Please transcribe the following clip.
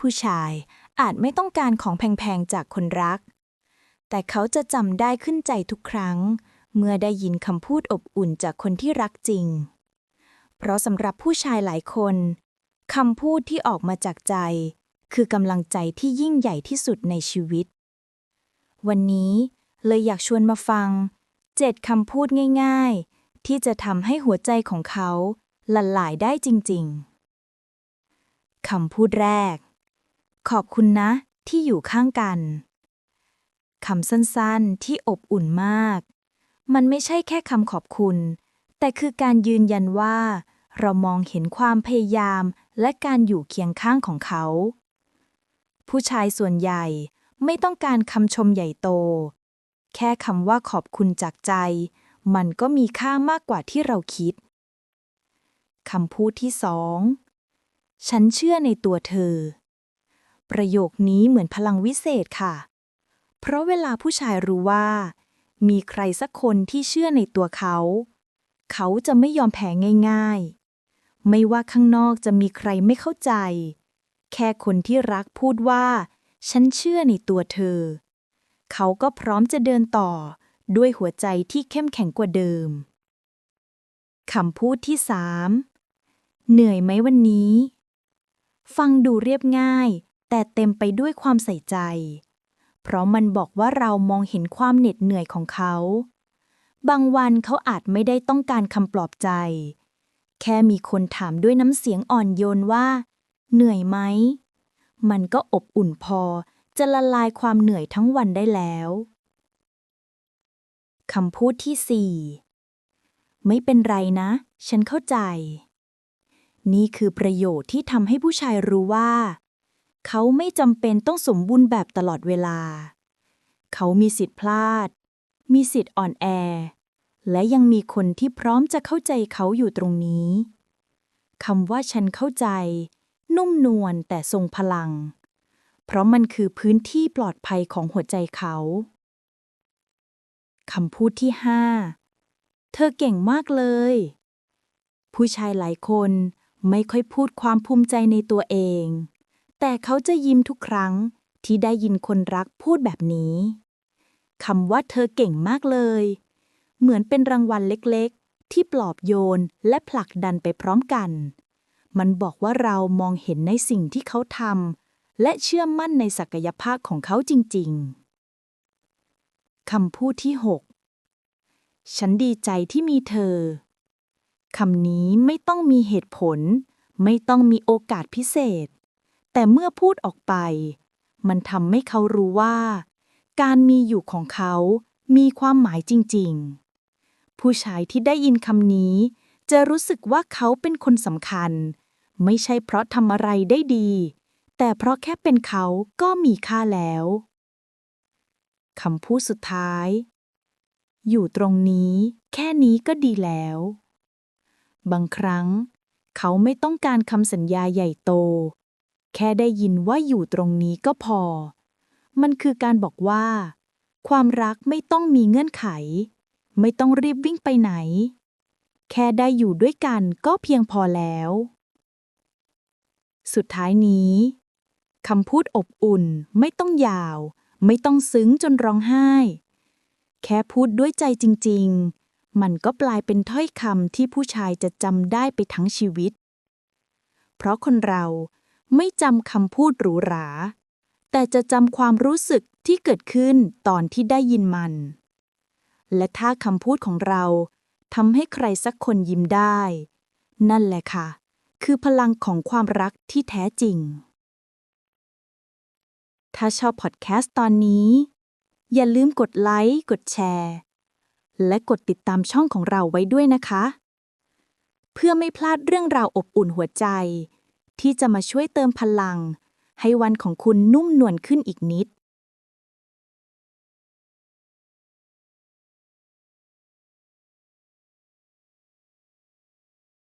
ผู้ชายอาจไม่ต้องการของแพงๆจากคนรัก แต่เขาจะจำได้ขึ้นใจทุกครั้ง เมื่อได้ยินคำพูดอบอุ่นจากคนที่รักจริง เพราะสำหรับผู้ชายหลายคนคำพูดที่ออกมาจากใจ คือกำลังใจที่ยิ่งใหญ่ที่สุดในชีวิต วันนี้เลยอยากชวนมาฟังเจ็ดคำพูดง่าย ๆ ที่จะทำให้หัวใจของเขาละลายได้จริง ๆคำพูดแรก ขอบคุณนะ ที่อยู่ข้างกันคำสั้นๆที่อบอุ่นมาก มันไม่ใช่แค่คำขอบคุณ แต่คือการยืนยันว่า เรามองเห็นความพยายามและการอยู่เคียงข้างของเขา ผู้ชายส่วนใหญ่ไม่ต้องการคำชมใหญ่โต แค่คำว่าขอบคุณจากใจ มันก็มีค่ามากกว่าที่เราคิดคำพูดที่สอง ฉันเชื่อในตัวเธอ ประโยคนี้เหมือนพลังวิเศษค่ะ เพราะเวลาผู้ชายรู้ว่า มีใครสักคนที่เชื่อในตัวเขา เขาจะไม่ยอมแพ้ง่าย ๆ ไม่ว่าข้างนอกจะมีใครไม่เข้าใจ แค่คนที่รักพูดว่า ฉันเชื่อในตัวเธอ เขาก็พร้อมจะเดินต่อด้วยหัวใจที่เข้มแข็งกว่าเดิมคำพูดที่สามเหนื่อยไหมวันนี้ ฟังดูเรียบง่าย แต่เต็มไปด้วยความใส่ใจ เพราะมันบอกว่าเรามองเห็นความเหน็ดเหนื่อยของเขา บางวันเขาอาจไม่ได้ต้องการคำปลอบใจ แค่มีคนถามด้วยน้ำเสียงอ่อนโยนว่า เหนื่อยไหม มันก็อบอุ่นพอจะละลายความเหนื่อยทั้งวันได้แล้วคำพูดที่สี่ไม่เป็นไรนะ ฉันเข้าใจ นี่คือประโยชน์ที่ทำให้ผู้ชายรู้ว่า เขาไม่จำเป็นต้องสมบูรณ์แบบตลอดเวลา เขามีสิทธิ์พลาด มีสิทธิ์อ่อนแอ และยังมีคนที่พร้อมจะเข้าใจเขาอยู่ตรงนี้คำว่าฉันเข้าใจ นุ่มนวลแต่ทรงพลัง เพราะมันคือพื้นที่ปลอดภัยของหัวใจเขาคำพูดที่ห้าเธอเก่งมากเลย ผู้ชายหลายคนไม่ค่อยพูดความภูมิใจในตัวเอง แต่เขาจะยิ้มทุกครั้งที่ได้ยินคนรักพูดแบบนี้คำว่าเธอเก่งมากเลย เหมือนเป็นรางวัลเล็กๆ ที่ปลอบโยนและผลักดันไปพร้อมกัน มันบอกว่าเรามองเห็นในสิ่งที่เขาทำและเชื่อมั่นในศักยภาพของเขาจริงๆคำพูดที่ 6 ฉันดีใจที่มีเธอคำนี้ไม่ต้องมีเหตุผล ไม่ต้องมีโอกาสพิเศษ แต่เมื่อพูดออกไป มันทำให้เขารู้ว่า การมีอยู่ของเขามีความหมายจริง ๆ ผู้ชายที่ได้ยินคำนี้ จะรู้สึกว่าเขาเป็นคนสำคัญ ไม่ใช่เพราะทำอะไรได้ดี แต่เพราะแค่เป็นเขาก็มีค่าแล้วคำพูดสุดท้าย อยู่ตรงนี้แค่นี้ก็ดีแล้ว บางครั้ง เขาไม่ต้องการคำสัญญาใหญ่โต แค่ได้ยินว่าอยู่ตรงนี้ก็พอ มันคือการบอกว่า ความรักไม่ต้องมีเงื่อนไข ไม่ต้องรีบวิ่งไปไหน แค่ได้อยู่ด้วยกันก็เพียงพอแล้ว สุดท้ายนี้คำพูดอบอุ่นไม่ต้องยาว ไม่ต้องซึ้งจนร้องไห้ แค่พูดด้วยใจจริง ๆ มันก็กลายเป็นถ้อยคำที่ผู้ชายจะจำได้ไปทั้งชีวิต เพราะคนเรา ไม่จำคำพูดหรูหรา แต่จะจำความรู้สึกที่เกิดขึ้นตอนที่ได้ยินมัน และถ้าคำพูดของเราทำให้ใครสักคนยิ้มได้ นั่นแหละค่ะ คือพลังของความรักที่แท้จริง ถ้าชอบพอดแคสต์ตอนนี้ อย่าลืมกดไลค์ กดแชร์ และกดติดตามช่องของเราไว้ด้วยนะคะ เพื่อไม่พลาดเรื่องราวอบอุ่นหัวใจ ที่จะมาช่วยเติมพลัง ให้วันของคุณนุ่มนวลขึ้นอีกนิด